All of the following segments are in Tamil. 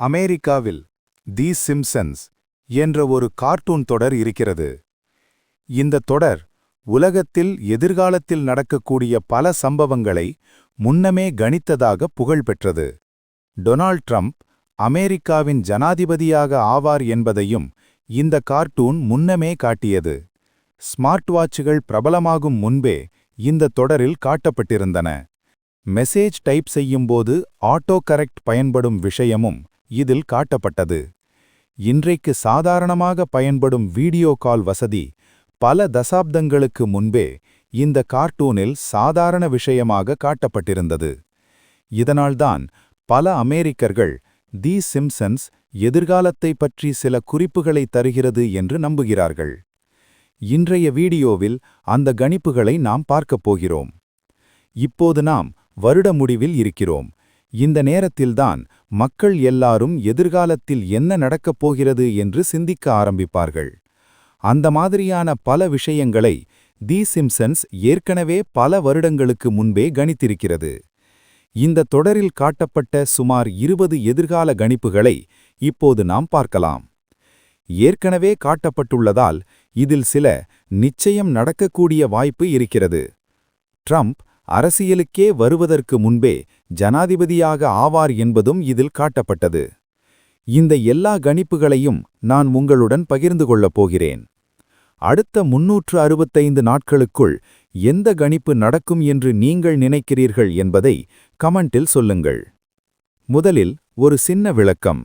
அமெரிக்காவில் தி சிம்சன்ஸ் என்ற ஒரு கார்ட்டூன் தொடர் இருக்கிறது. இந்த தொடர் உலகத்தில் எதிர்காலத்தில் நடக்கக்கூடிய பல சம்பவங்களை முன்னமே கணித்ததாக புகழ் பெற்றது டொனால்ட் ட்ரம்ப் அமெரிக்காவின் ஜனாதிபதியாக ஆவார் என்பதையும் இந்த கார்ட்டூன் முன்னமே காட்டியது. ஸ்மார்ட் வாட்சுகள் பிரபலமாகும் முன்பே இந்த தொடரில் காட்டப்பட்டிருந்தன. மெசேஜ் டைப் செய்யும்போது ஆட்டோ கரெக்ட் பயன்படும் விஷயமும் இதில் காட்டப்பட்டது. இன்றைக்கு சாதாரணமாக பயன்படும் வீடியோ கால் வசதி பல தசாப்தங்களுக்கு முன்பே இந்த கார்ட்டூனில் சாதாரண விஷயமாக காட்டப்பட்டிருந்தது. இதனால்தான் பல அமெரிக்கர்கள் தி சிம்சன்ஸ் எதிர்காலத்தை பற்றி சில குறிப்புகளை தருகிறது என்று நம்புகிறார்கள். இன்றைய வீடியோவில் அந்த கணிப்புகளை நாம் பார்க்கப் போகிறோம். இப்போது நாம் வருட முடிவில் இருக்கிறோம். இந்த நேரத்தில்தான் மக்கள் எல்லாரும் எதிர்காலத்தில் என்ன நடக்கப் போகிறது என்று சிந்திக்க ஆரம்பிப்பார்கள். அந்த மாதிரியான பல விஷயங்களை தி சிம்சன்ஸ் ஏற்கனவே பல வருடங்களுக்கு முன்பே கணித்திருக்கிறது. இந்த தொடரில் காட்டப்பட்ட சுமார் இருபது எதிர்கால கணிப்புகளை இப்போது நாம் பார்க்கலாம். ஏற்கனவே காட்டப்பட்டுள்ளதால் இதில் சில நிச்சயம் நடக்கக்கூடிய வாய்ப்பு இருக்கிறது. ட்ரம்ப் அரசியலுக்கே வருவதற்கு முன்பே ஜனாதிபதியாக ஆவார் என்பதும் இதில் காட்டப்பட்டது. இந்த எல்லா கணிப்புகளையும் நான் உங்களுடன் பகிர்ந்து கொள்ளப் போகிறேன். அடுத்த முன்னூற்று அறுபத்தைந்து நாட்களுக்குள் எந்த கணிப்பு நடக்கும் என்று நீங்கள் நினைக்கிறீர்கள் என்பதை கமெண்டில் சொல்லுங்கள். முதலில் ஒரு சின்ன விளக்கம்.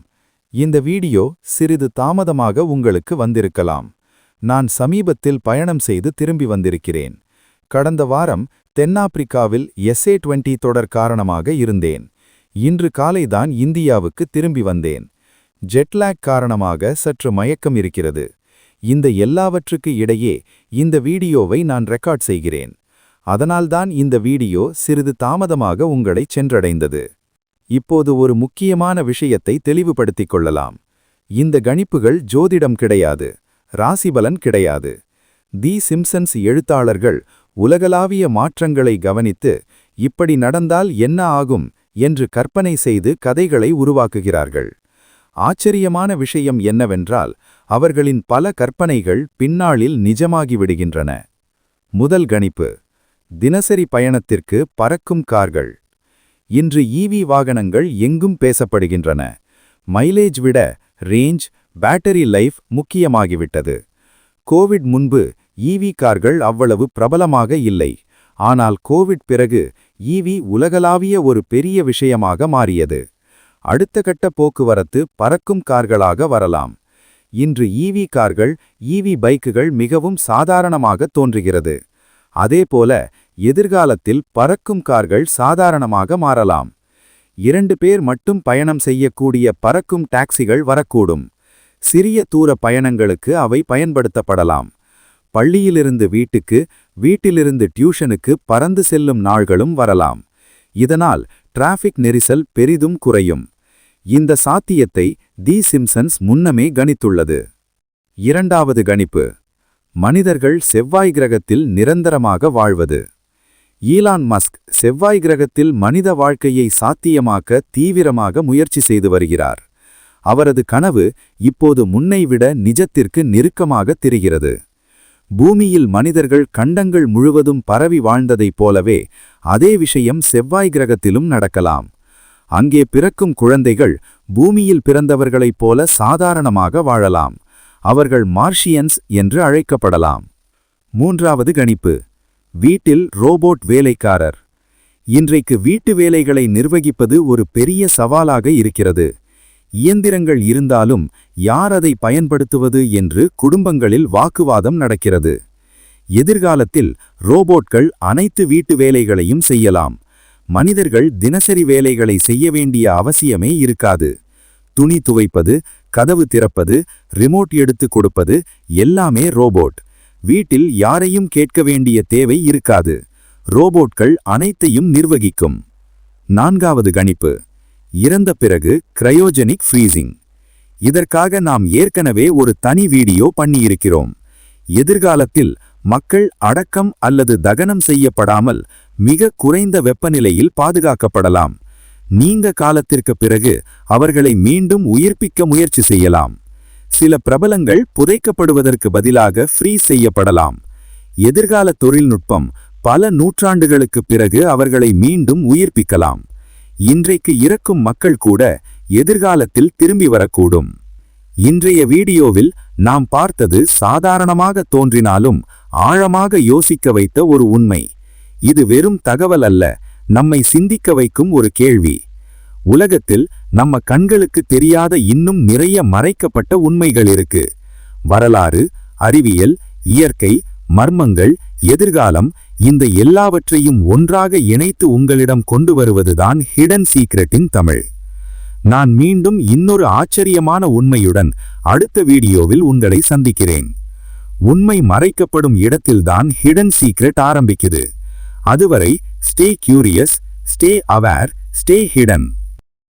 இந்த வீடியோ சிறிது தாமதமாக உங்களுக்கு வந்திருக்கலாம். நான் சமீபத்தில் பயணம் செய்து திரும்பி வந்திருக்கிறேன். கடந்த வாரம் தென்னாப்பிரிக்காவில் எஸ்ஏ டுவெண்டி தொடர் காரணமாக இருந்தேன். இன்று காலைதான் இந்தியாவுக்கு திரும்பி வந்தேன். ஜெட்லாக் காரணமாக சற்று மயக்கம் இருக்கிறது. இந்த எல்லாவற்றுக்கு இடையே இந்த வீடியோவை நான் ரெக்கார்ட் செய்கிறேன். அதனால்தான் இந்த வீடியோ சிறிது தாமதமாக உங்களை சென்றடைந்தது. இப்போது ஒரு முக்கியமான விஷயத்தை தெளிவுபடுத்திக் கொள்ளலாம். இந்த கணிப்புகள் ஜோதிடம் கிடையாது. ராசிபலன் கிடையாது. தி சிம்சன்ஸ் எழுத்தாளர்கள் உலகளாவிய மாற்றங்களை கவனித்து இப்படி நடந்தால் என்ன ஆகும் என்று கற்பனை செய்து கதைகளை உருவாக்குகிறார்கள். ஆச்சரியமான விஷயம் என்னவென்றால் அவர்களின் பல கற்பனைகள் பின்னாளில் நிஜமாகிவிடுகின்றன. முதல் கணிப்பு தினசரி பயணத்திற்கு பறக்கும் கார்கள். இன்று ஈவி வாகனங்கள் எங்கும் பேசப்படுகின்றன. மைலேஜ் விட ரேஞ்ச் பேட்டரி லைஃப் முக்கியமாகிவிட்டது. கோவிட் முன்பு ஈவி கார்கள் அவ்வளவு பிரபலமாக இல்லை. ஆனால் கோவிட் பிறகு ஈவி உலகளாவிய ஒரு பெரிய விஷயமாக மாறியது. அடுத்த கட்ட போக்குவரத்து பறக்கும் கார்களாக வரலாம். இன்று ஈவி கார்கள் ஈவி பைக்குகள் மிகவும் சாதாரணமாக தோன்றுகிறது. அதேபோல எதிர்காலத்தில் பறக்கும் கார்கள் சாதாரணமாக மாறலாம். இரண்டு பேர் மட்டும் பயணம் செய்யக்கூடிய பறக்கும் டாக்ஸிகள் வரக்கூடும். சிறிய தூர பயணங்களுக்கு அவை பயன்படுத்தப்படலாம். பள்ளியிலிருந்து வீட்டுக்கு வீட்டிலிருந்து டியூஷனுக்கு பறந்து செல்லும் நாள்களும் வரலாம். இதனால் டிராஃபிக் நெரிசல் பெரிதும் குறையும். இந்த சாத்தியத்தை தி சிம்சன்ஸ் முன்னமே கணித்துள்ளது. இரண்டாவது கணிப்பு. மனிதர்கள் செவ்வாய் கிரகத்தில் நிரந்தரமாக வாழ்வது. ஈலான் மஸ்க் செவ்வாய் கிரகத்தில் மனித வாழ்க்கையை சாத்தியமாக்க தீவிரமாக முயற்சி செய்து வருகிறார். அவரது கனவு இப்போது முன்னைவிட நிஜத்திற்கு நெருக்கமாக தெரிகிறது. பூமியில் மனிதர்கள் கண்டங்கள் முழுவதும் பரவி வாழ்ந்ததைப் போலவே அதே விஷயம் செவ்வாய் கிரகத்திலும் நடக்கலாம். அங்கே பிறக்கும் குழந்தைகள் பூமியில் பிறந்தவர்களைப் போல சாதாரணமாக வாழலாம். அவர்கள் மார்ஷியன்ஸ் என்று அழைக்கப்படலாம். மூன்றாவது கணிப்பு. வீட்டில் ரோபோட் வேலைக்காரர். இன்றைக்கு வீட்டு வேலைகளை நிர்வகிப்பது ஒரு பெரிய சவாலாக இருக்கிறது. இயந்திரங்கள் இருந்தாலும் யார் அதை பயன்படுத்துவது என்று குடும்பங்களில் வாக்குவாதம் நடக்கிறது. எதிர்காலத்தில் ரோபோட்கள் அனைத்து வீட்டு வேலைகளையும் செய்யலாம். மனிதர்கள் தினசரி வேலைகளை செய்ய வேண்டிய அவசியமே இருக்காது. துணி துவைப்பது கதவு திறப்பது ரிமோட் எடுத்து கொடுப்பது எல்லாமே ரோபோட். வீட்டில் யாரையும் கேட்க வேண்டிய தேவை இருக்காது. ரோபோட்கள் அனைத்தையும் நிர்வகிக்கும். நான்காவது கணிப்பு. இறந்த பிறகு கிரையோஜெனிக் ஃப்ரீசிங் இதற்காக நாம் ஏற்கனவே ஒரு தனி வீடியோ பண்ணியிருக்கிறோம். எதிர்காலத்தில் மக்கள் அடக்கம் அல்லது தகனம் செய்யப்படாமல் மிக குறைந்த வெப்பநிலையில் பாதுகாக்கப்படலாம். நீங்க காலத்திற்கு பிறகு அவர்களை மீண்டும் உயிர்ப்பிக்க முயற்சி செய்யலாம். சில பிரபலங்கள் புதைக்கப்படுவதற்கு பதிலாக ஃப்ரீஸ் செய்யப்படலாம். எதிர்கால தொழில்நுட்பம் பல நூற்றாண்டுகளுக்குப் பிறகு அவர்களை மீண்டும் உயிர்ப்பிக்கலாம். இன்றைக்கு இறக்கும் மக்கள் கூட எதிர்காலத்தில் திரும்பி வரக்கூடும். இன்றைய வீடியோவில் நாம் பார்த்தது சாதாரணமாக தோன்றினாலும் ஆழமாக யோசிக்க வைத்த ஒரு உண்மை. இது வெறும் தகவல் அல்ல நம்மை சிந்திக்க வைக்கும் ஒரு கேள்வி. உலகத்தில் நம்ம கண்களுக்கு தெரியாத இன்னும் நிறைய மறைக்கப்பட்ட உண்மைகள் இருக்கு. வரலாறு அறிவியல் இயற்கை மர்மங்கள் எதிர்காலம் இந்த எல்லாவற்றையும் ஒன்றாக இணைத்து உங்களிடம் கொண்டு வருவதுதான் ஹிடன் சீக்ரெட்டின் தமிழ். நான் மீண்டும் இன்னொரு ஆச்சரியமான உண்மையுடன் அடுத்த வீடியோவில் உங்களை சந்திக்கிறேன். உண்மை மறைக்கப்படும் இடத்தில்தான் ஹிடன் சீக்ரெட் ஆரம்பிக்குது. அதுவரை stay curious stay aware stay hidden